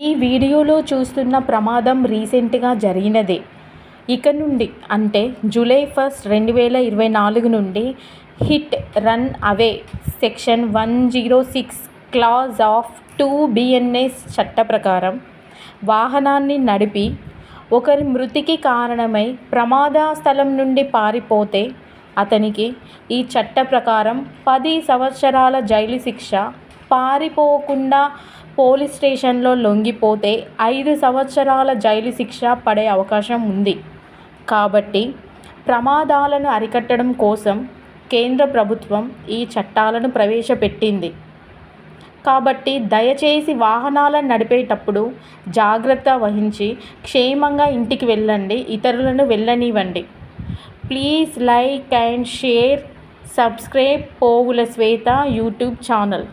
ఈ వీడియోలో చూస్తున్న ప్రమాదం రీసెంట్గా జరిగినదే. ఇక నుండి అంటే జూలై ఫస్ట్ రెండు వేల ఇరవై నాలుగు నుండి hit run away. Section one zero six clause of two BNS చట్ట ప్రకారం వాహనాన్ని నడిపి ఒకరి మృతికి కారణమై ప్రమాద స్థలం నుండి పారిపోతే అతనికి ఈ చట్ట ప్రకారం పది సంవత్సరాల జైలు శిక్ష. పారిపోకుండా పోలీస్ స్టేషన్లో లొంగిపోతే ఐదు సంవత్సరాల జైలు శిక్ష పడే అవకాశం ఉంది. కాబట్టి ప్రమాదాలను అరికట్టడం కోసం కేంద్ర ప్రభుత్వం ఈ చట్టాలను ప్రవేశపెట్టింది. కాబట్టి దయచేసి వాహనాలను నడిపేటప్పుడు జాగ్రత్త వహించి క్షేమంగా ఇంటికి వెళ్ళండి ఇతరులను వెళ్ళనివ్వండి. Please like and share subscribe Pogula Swetha YouTube channel.